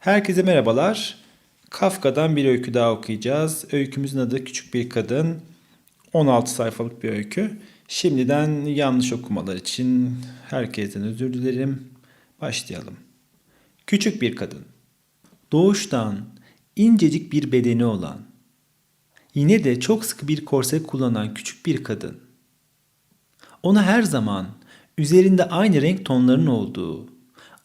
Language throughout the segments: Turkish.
Herkese merhabalar. Kafka'dan bir öykü daha okuyacağız. Öykümüzün adı Küçük Bir Kadın. 16 sayfalık bir öykü. Şimdiden yanlış okumalar için herkesten özür dilerim. Başlayalım. Küçük bir kadın. Doğuştan incecik bir bedeni olan, yine de çok sıkı bir korse kullanan küçük bir kadın. Onu her zaman üzerinde aynı renk tonlarının olduğu,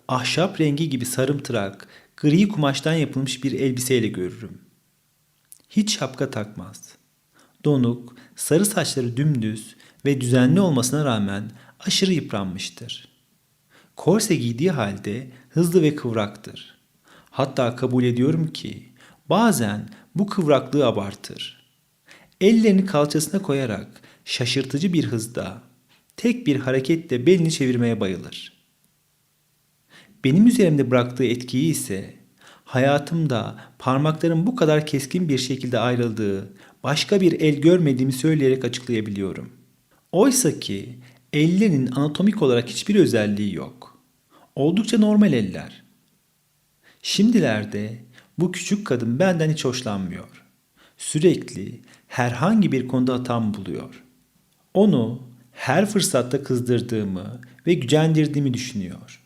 ahşap rengi gibi sarımtırak, gri kumaştan yapılmış bir elbiseyle görürüm. Hiç şapka takmaz. Donuk, sarı saçları dümdüz ve düzenli olmasına rağmen aşırı yıpranmıştır. Korse giydiği halde hızlı ve kıvraktır. Hatta kabul ediyorum ki bazen bu kıvraklığı abartır. Ellerini kalçasına koyarak şaşırtıcı bir hızda, tek bir hareketle belini çevirmeye bayılır. Benim üzerimde bıraktığı etkiyi ise hayatımda parmaklarım bu kadar keskin bir şekilde ayrıldığı başka bir el görmediğimi söyleyerek açıklayabiliyorum. Oysa ki ellerinin anatomik olarak hiçbir özelliği yok. Oldukça normal eller. Şimdilerde bu küçük kadın benden hiç hoşlanmıyor. Sürekli herhangi bir konuda hatam buluyor. Onu her fırsatta kızdırdığımı ve gücendirdiğimi düşünüyor.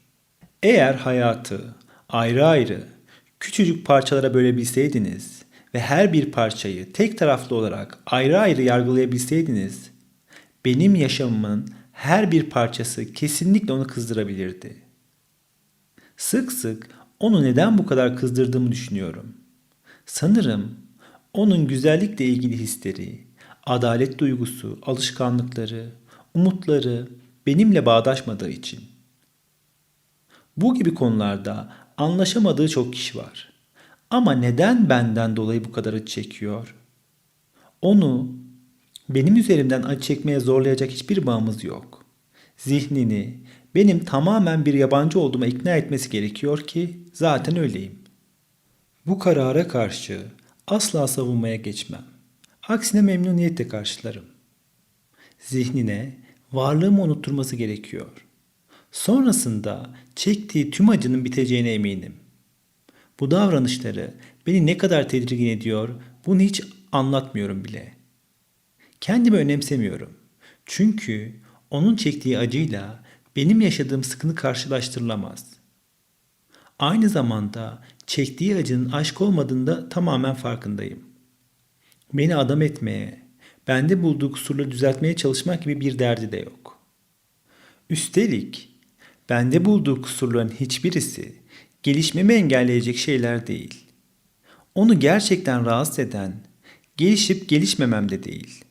Eğer hayatı ayrı ayrı küçücük parçalara bölebilseydiniz ve her bir parçayı tek taraflı olarak ayrı ayrı yargılayabilseydiniz, benim yaşamımın her bir parçası kesinlikle onu kızdırabilirdi. Sık sık onu neden bu kadar kızdırdığımı düşünüyorum. Sanırım onun güzellikle ilgili hisleri, adalet duygusu, alışkanlıkları, umutları benimle bağdaşmadığı için. Bu gibi konularda anlaşamadığı çok kişi var. Ama neden benden dolayı bu kadar acı çekiyor? Onu benim üzerimden acı çekmeye zorlayacak hiçbir bağımız yok. Zihnini benim tamamen bir yabancı olduğuma ikna etmesi gerekiyor ki zaten öyleyim. Bu karara karşı asla savunmaya geçmem. Aksine memnuniyetle karşılarım. Zihnine varlığımı unutturması gerekiyor. Sonrasında çektiği tüm acının biteceğine eminim. Bu davranışları beni ne kadar tedirgin ediyor bunu hiç anlatmıyorum bile. Kendimi önemsemiyorum. Çünkü onun çektiği acıyla benim yaşadığım sıkıntı karşılaştırılamaz. Aynı zamanda çektiği acının aşk olmadığında tamamen farkındayım. Beni adam etmeye, bende bulduğu kusurları düzeltmeye çalışmak gibi bir derdi de yok. Üstelik bende bulduğu kusurların hiçbirisi gelişmemi engelleyecek şeyler değil. Onu gerçekten rahatsız eden, gelişip gelişmemem de değil.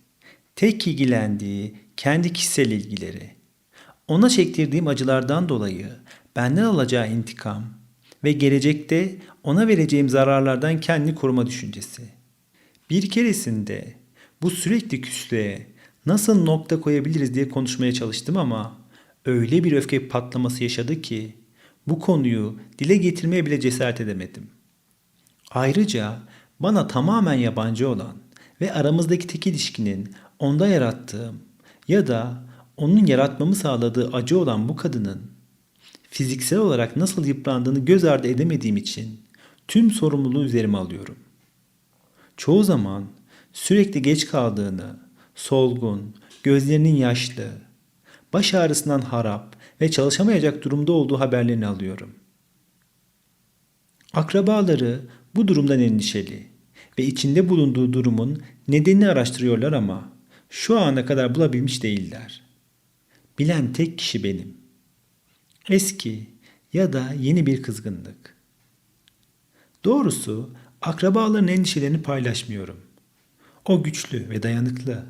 Tek ilgilendiği kendi kişisel ilgileri. Ona çektirdiğim acılardan dolayı benden alacağı intikam ve gelecekte ona vereceğim zararlardan kendini koruma düşüncesi. Bir keresinde bu sürekli küslüğe nasıl nokta koyabiliriz diye konuşmaya çalıştım ama öyle bir öfke patlaması yaşadı ki bu konuyu dile getirmeye bile cesaret edemedim. Ayrıca bana tamamen yabancı olan ve aramızdaki tek ilişkinin onda yarattığım ya da onun yaratmamı sağladığı acı olan bu kadının fiziksel olarak nasıl yıprandığını göz ardı edemediğim için tüm sorumluluğu üzerime alıyorum. Çoğu zaman sürekli geç kaldığını, solgun, gözlerinin yaşlı, baş ağrısından harap ve çalışamayacak durumda olduğu haberlerini alıyorum. Akrabaları bu durumdan endişeli ve içinde bulunduğu durumun nedenini araştırıyorlar ama şu ana kadar bulabilmiş değiller. Bilen tek kişi benim. Eski ya da yeni bir kızgınlık. Doğrusu akrabaların endişelerini paylaşmıyorum. O güçlü ve dayanıklı.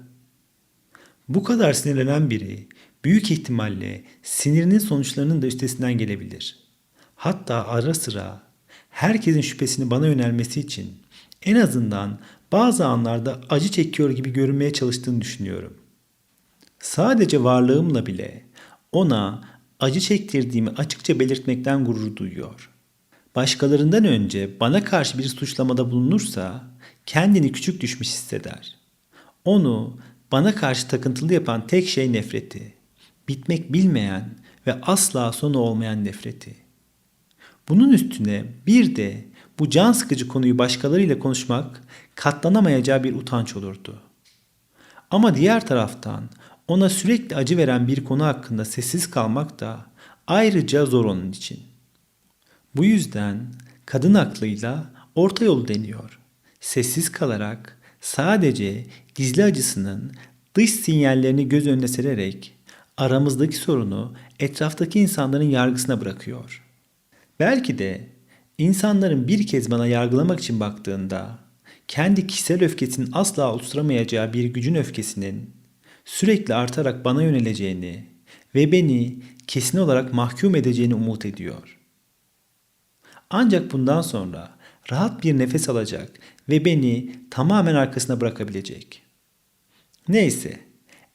Bu kadar sinirlenen biri büyük ihtimalle sinirinin sonuçlarının da üstesinden gelebilir. Hatta ara sıra herkesin şüphesini bana yönelmesi için en azından bazı anlarda acı çekiyor gibi görünmeye çalıştığını düşünüyorum. Sadece varlığımla bile ona acı çektirdiğimi açıkça belirtmekten gurur duyuyor. Başkalarından önce bana karşı bir suçlamada bulunursa kendini küçük düşmüş hisseder. Onu bana karşı takıntılı yapan tek şey nefreti. Bitmek bilmeyen ve asla sonu olmayan nefreti. Bunun üstüne bir de bu can sıkıcı konuyu başkalarıyla konuşmak katlanamayacağı bir utanç olurdu. Ama diğer taraftan ona sürekli acı veren bir konu hakkında sessiz kalmak da ayrıca zor onun için. Bu yüzden kadın aklıyla orta yolu deniyor. Sessiz kalarak sadece gizli acısının dış sinyallerini göz önüne sererek aramızdaki sorunu etraftaki insanların yargısına bırakıyor. Belki de insanların bir kez bana yargılamak için baktığında kendi kişisel öfkesinin asla oluşturamayacağı bir gücün öfkesinin sürekli artarak bana yöneleceğini ve beni kesin olarak mahkum edeceğini umut ediyor. Ancak bundan sonra rahat bir nefes alacak ve beni tamamen arkasına bırakabilecek. Neyse,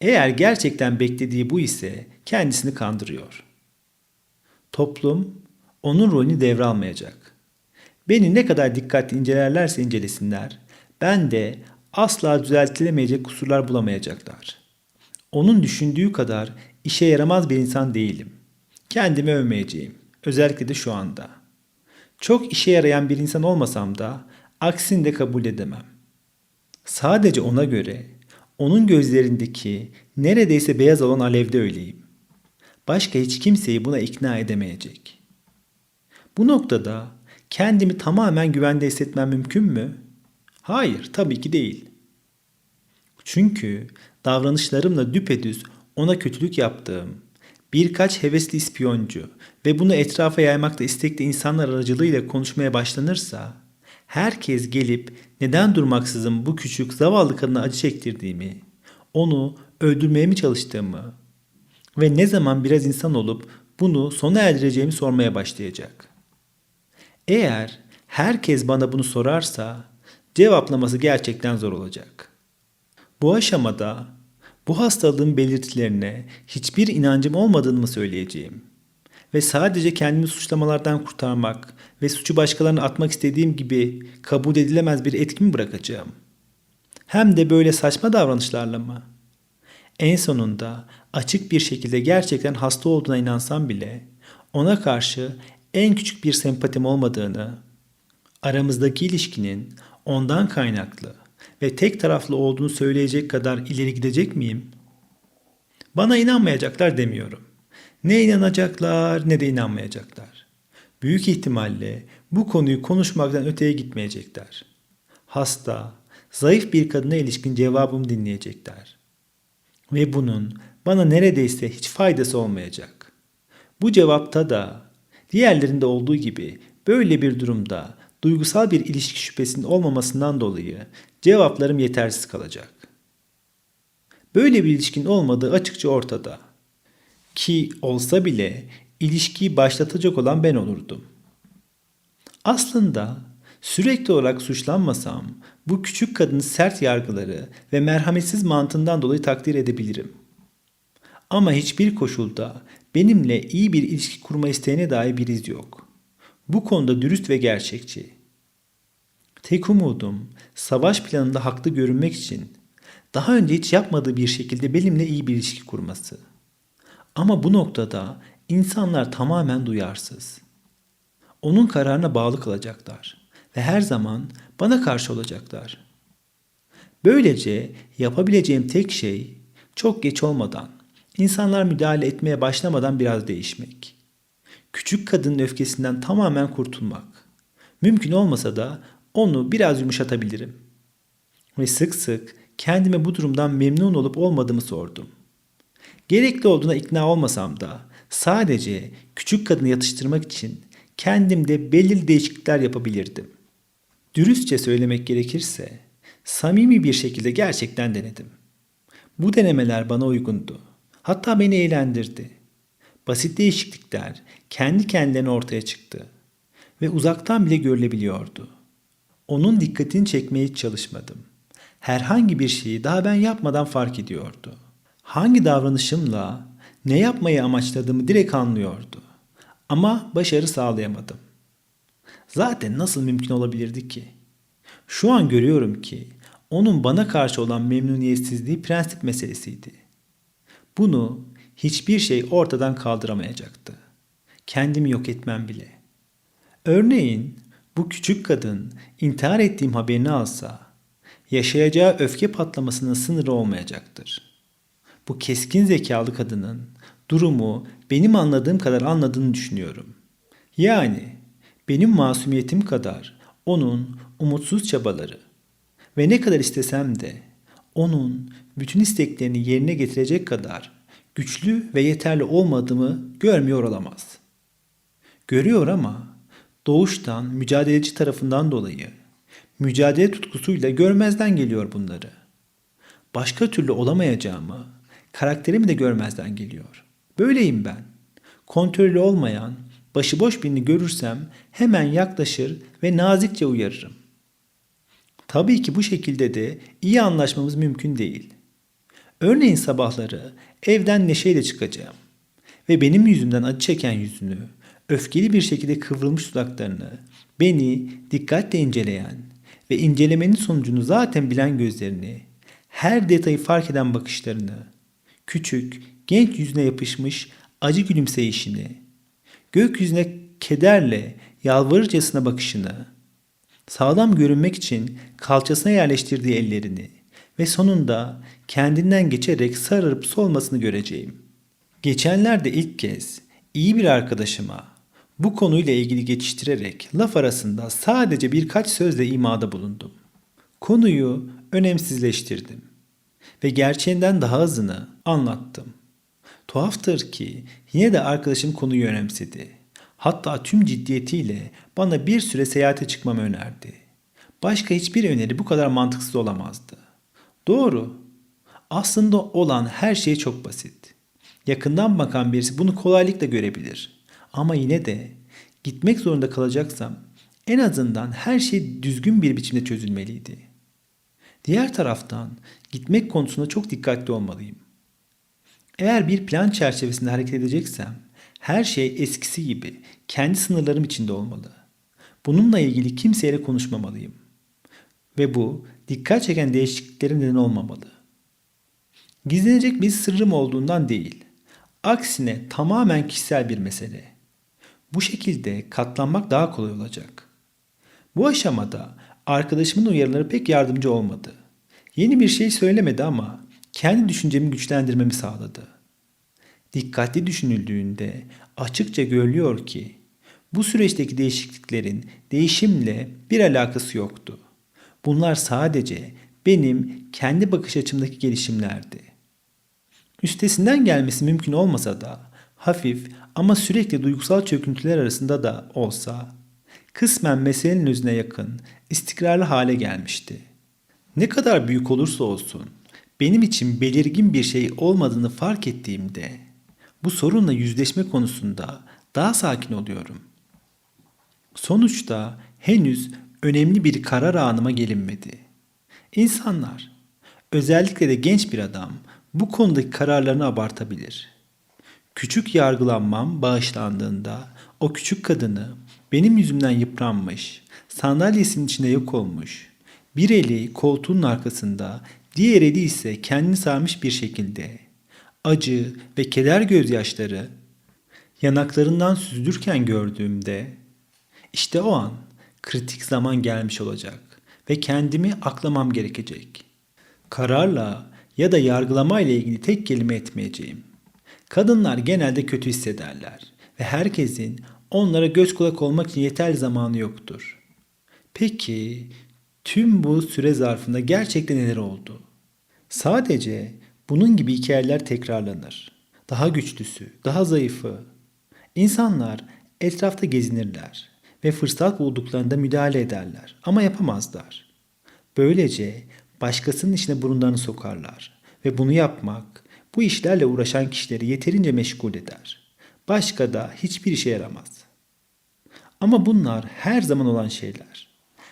eğer gerçekten beklediği bu ise kendisini kandırıyor. Toplum onun rolünü devralmayacak. Beni ne kadar dikkatli incelerlerse incelesinler, ben de asla düzeltilemeyecek kusurlar bulamayacaklar. Onun düşündüğü kadar işe yaramaz bir insan değilim. Kendimi övmeyeceğim. Özellikle de şu anda. Çok işe yarayan bir insan olmasam da aksini de kabul edemem. Sadece ona göre onun gözlerindeki neredeyse beyaz olan alevde öyleyim. Başka hiç kimseyi buna ikna edemeyecek. Bu noktada kendimi tamamen güvende hissetmem mümkün mü? Hayır, tabii ki değil. Çünkü davranışlarımla düpedüz ona kötülük yaptığım, birkaç hevesli ispiyoncu ve bunu etrafa yaymakta istekli insanlar aracılığıyla konuşmaya başlanırsa, herkes gelip neden durmaksızın bu küçük zavallı kadına acı çektirdiğimi, onu öldürmeye mi çalıştığımı ve ne zaman biraz insan olup bunu sona erdireceğimi sormaya başlayacak. Eğer herkes bana bunu sorarsa cevaplaması gerçekten zor olacak. Bu aşamada bu hastalığın belirtilerine hiçbir inancım olmadığını mı söyleyeceğim? Ve sadece kendimi suçlamalardan kurtarmak ve suçu başkalarına atmak istediğim gibi kabul edilemez bir etki mi bırakacağım? Hem de böyle saçma davranışlarla mı? En sonunda açık bir şekilde gerçekten hasta olduğuna inansam bile ona karşı en küçük bir sempatim olmadığını, aramızdaki ilişkinin ondan kaynaklı ve tek taraflı olduğunu söyleyecek kadar ileri gidecek miyim? Bana inanmayacaklar demiyorum. Ne inanacaklar ne de inanmayacaklar. Büyük ihtimalle bu konuyu konuşmaktan öteye gitmeyecekler. Hasta, zayıf bir kadına ilişkin cevabımı dinleyecekler. Ve bunun bana neredeyse hiç faydası olmayacak. Bu cevapta da diğerlerinde olduğu gibi böyle bir durumda duygusal bir ilişki şüphesinin olmamasından dolayı cevaplarım yetersiz kalacak. Böyle bir ilişkin olmadığı açıkça ortada. Ki olsa bile ilişkiyi başlatacak olan ben olurdum. Aslında sürekli olarak suçlanmasam bu küçük kadının sert yargıları ve merhametsiz mantığından dolayı takdir edebilirim. Ama hiçbir koşulda benimle iyi bir ilişki kurma isteğine dair bir iz yok. Bu konuda dürüst ve gerçekçi. Tek umudum savaş planında haklı görünmek için daha önce hiç yapmadığı bir şekilde benimle iyi bir ilişki kurması. Ama bu noktada insanlar tamamen duyarsız. Onun kararına bağlı kalacaklar ve her zaman bana karşı olacaklar. Böylece yapabileceğim tek şey çok geç olmadan, insanlar müdahale etmeye başlamadan biraz değişmek. Küçük kadının öfkesinden tamamen kurtulmak. Mümkün olmasa da onu biraz yumuşatabilirim. Ve sık sık kendime bu durumdan memnun olup olmadığımı sordum. Gerekli olduğuna ikna olmasam da sadece küçük kadını yatıştırmak için kendimde belirli değişiklikler yapabilirdim. Dürüstçe söylemek gerekirse samimi bir şekilde gerçekten denedim. Bu denemeler bana uygundu. Hatta beni eğlendirdi. Basit değişiklikler kendi kendilerine ortaya çıktı ve uzaktan bile görülebiliyordu. Onun dikkatini çekmeye hiç çalışmadım. Herhangi bir şeyi daha ben yapmadan fark ediyordu. Hangi davranışımla ne yapmayı amaçladığımı direkt anlıyordu. Ama başarı sağlayamadım. Zaten nasıl mümkün olabilirdi ki? Şu an görüyorum ki onun bana karşı olan memnuniyetsizliği prensip meselesiydi. Bunu hiçbir şey ortadan kaldıramayacaktı. Kendimi yok etmem bile. Örneğin bu küçük kadın intihar ettiğim haberini alsa yaşayacağı öfke patlamasının sınırı olmayacaktır. Bu keskin zekalı kadının durumu benim anladığım kadar anladığını düşünüyorum. Yani benim masumiyetim kadar onun umutsuz çabaları ve ne kadar istesem de onun bütün isteklerini yerine getirecek kadar güçlü ve yeterli olmadığımı görmüyor olamaz. Görüyor ama doğuştan mücadeleci tarafından dolayı mücadele tutkusuyla görmezden geliyor bunları. Başka türlü olamayacağımı, karakterimi de görmezden geliyor. Böyleyim ben. Kontrollü olmayan, başıboş birini görürsem hemen yaklaşır ve nazikçe uyarırım. Tabii ki bu şekilde de iyi anlaşmamız mümkün değil. Örneğin sabahları evden neşeyle çıkacağım ve benim yüzümden acı çeken yüzünü, öfkeli bir şekilde kıvrılmış dudaklarını, beni dikkatle inceleyen ve incelemenin sonucunu zaten bilen gözlerini, her detayı fark eden bakışlarını, küçük, genç yüzüne yapışmış acı gülümseyişini, gökyüzüne kederle yalvarırcasına bakışını, sağlam görünmek için kalçasına yerleştirdiği ellerini ve sonunda kendinden geçerek sararıp solmasını göreceğim. Geçenlerde ilk kez iyi bir arkadaşıma bu konuyla ilgili geçiştirerek laf arasında sadece birkaç sözle imada bulundum. Konuyu önemsizleştirdim ve gerçeğinden daha azını anlattım. Tuhaftır ki yine de arkadaşım konuyu önemsedi. Hatta tüm ciddiyetiyle bana bir süre seyahate çıkmamı önerdi. Başka hiçbir öneri bu kadar mantıksız olamazdı. Doğru. Aslında olan her şey çok basit. Yakından bakan birisi bunu kolaylıkla görebilir. Ama yine de gitmek zorunda kalacaksam en azından her şey düzgün bir biçimde çözülmeliydi. Diğer taraftan gitmek konusunda çok dikkatli olmalıyım. Eğer bir plan çerçevesinde hareket edeceksem her şey eskisi gibi kendi sınırlarım içinde olmalı. Bununla ilgili kimseyle konuşmamalıyım. Ve bu dikkat çeken değişikliklerin neden olmamalı. Gizlenecek bir sırrım olduğundan değil. Aksine tamamen kişisel bir mesele. Bu şekilde katlanmak daha kolay olacak. Bu aşamada arkadaşımın uyarıları pek yardımcı olmadı. Yeni bir şey söylemedi ama kendi düşüncemi güçlendirmemi sağladı. Dikkatli düşünüldüğünde açıkça görülüyor ki bu süreçteki değişikliklerin değişimle bir alakası yoktu. Bunlar sadece benim kendi bakış açımdaki gelişimlerdi. Üstesinden gelmesi mümkün olmasa da hafif ama sürekli duygusal çöküntüler arasında da olsa kısmen meselenin özüne yakın, istikrarlı hale gelmişti. Ne kadar büyük olursa olsun benim için belirgin bir şey olmadığını fark ettiğimde bu sorunla yüzleşme konusunda daha sakin oluyorum. Sonuçta henüz önemli bir karar anıma gelinmedi. İnsanlar, özellikle de genç bir adam bu konudaki kararlarını abartabilir. Küçük yargılanmam bağışlandığında o küçük kadını benim yüzümden yıpranmış, sandalyesinin içinde yok olmuş, bir eli koltuğun arkasında, diğer eli ise kendini sarmış bir şekilde acı ve keder gözyaşları yanaklarından süzülürken gördüğümde işte o an kritik zaman gelmiş olacak ve kendimi aklamam gerekecek. Kararla ya da yargılama ile ilgili tek kelime etmeyeceğim. Kadınlar genelde kötü hissederler ve herkesin onlara göz kulak olmak için yeterli zamanı yoktur. Peki tüm bu süre zarfında gerçekten neler oldu? Sadece bunun gibi hikayeler tekrarlanır. Daha güçlüsü, daha zayıfı. İnsanlar etrafta gezinirler ve fırsat bulduklarında müdahale ederler ama yapamazlar. Böylece başkasının işine burunlarını sokarlar ve bunu yapmak bu işlerle uğraşan kişileri yeterince meşgul eder. Başka da hiçbir işe yaramaz. Ama bunlar her zaman olan şeyler.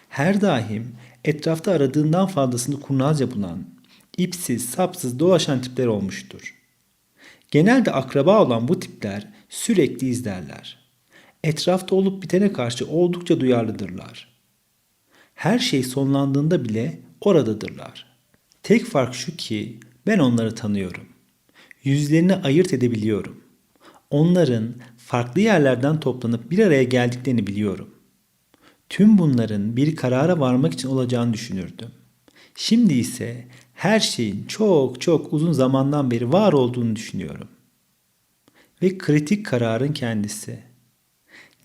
Her daim etrafta aradığından fazlasını kurnazca bulan, ipsiz, sapsız dolaşan tipler olmuştur. Genelde akraba olan bu tipler sürekli izlerler. Etrafta olup bitene karşı oldukça duyarlıdırlar. Her şey sonlandığında bile oradadırlar. Tek fark şu ki ben onları tanıyorum. Yüzlerini ayırt edebiliyorum. Onların farklı yerlerden toplanıp bir araya geldiklerini biliyorum. tüm bunların bir karara varmak için olacağını düşünürdüm. Şimdi ise her şeyin çok çok uzun zamandan beri var olduğunu düşünüyorum. Ve kritik kararın kendisi.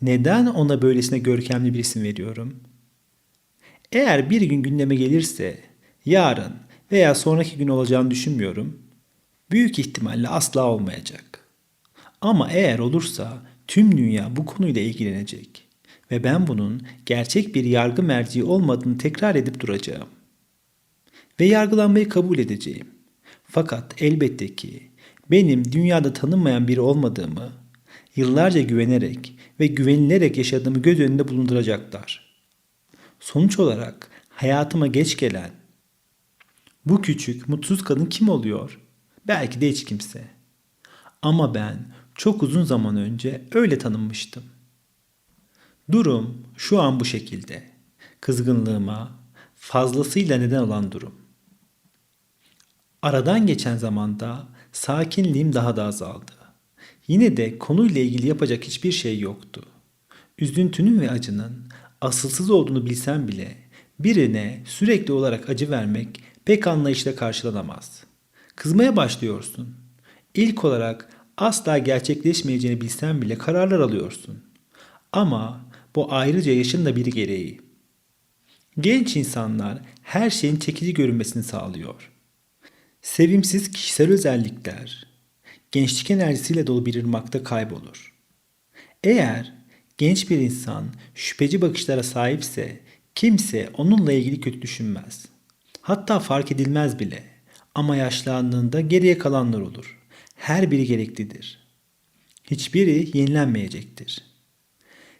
Neden ona böylesine görkemli bir isim veriyorum? Eğer bir gün gündeme gelirse yarın veya sonraki gün olacağını düşünmüyorum. Büyük ihtimalle asla olmayacak. Ama eğer olursa tüm dünya bu konuyla ilgilenecek ve ben bunun gerçek bir yargı merci olmadığını tekrar edip duracağım. Ve yargılanmayı kabul edeceğim. Fakat elbette ki benim dünyada tanınmayan biri olmadığımı, yıllarca güvenerek ve güvenilerek yaşadığımı göz önünde bulunduracaklar. Sonuç olarak hayatıma geç gelen bu küçük, mutsuz kadın kim oluyor? Belki de hiç kimse. Ama ben çok uzun zaman önce öyle tanınmıştım. Durum şu an bu şekilde. Kızgınlığıma fazlasıyla neden olan durum. Aradan geçen zamanda sakinliğim daha da azaldı. Yine de konuyla ilgili yapacak hiçbir şey yoktu. Üzüntünün ve acının asılsız olduğunu bilsem bile birine sürekli olarak acı vermek pek anlayışla karşılanamaz. Kızmaya başlıyorsun. İlk olarak asla gerçekleşmeyeceğini bilsen bile kararlar alıyorsun. Ama bu ayrıca yaşın da bir gereği. Genç insanlar her şeyin çekici görünmesini sağlıyor. Sevimsiz kişisel özellikler gençlik enerjisiyle dolu bir ırmakta kaybolur. Eğer genç bir insan şüpheci bakışlara sahipse kimse onunla ilgili kötü düşünmez. Hatta fark edilmez bile. Ama yaşlandığında geriye kalanlar olur. Her biri gereklidir. Hiçbiri yenilenmeyecektir.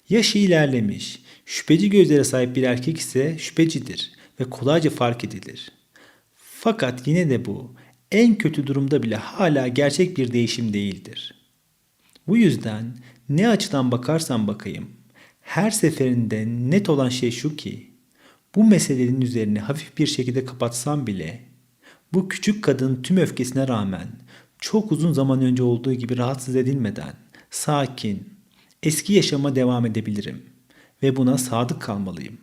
Yaşı ilerlemiş, şüpheci gözlere sahip bir erkek ise şüphecidir ve kolayca fark edilir. Fakat yine de bu en kötü durumda bile hala gerçek bir değişim değildir. Bu yüzden ne açıdan bakarsan bakayım her seferinde net olan şey şu ki bu meselenin üzerine hafif bir şekilde kapatsam bile bu küçük kadın tüm öfkesine rağmen çok uzun zaman önce olduğu gibi rahatsız edilmeden sakin, eski yaşama devam edebilirim ve buna sadık kalmalıyım.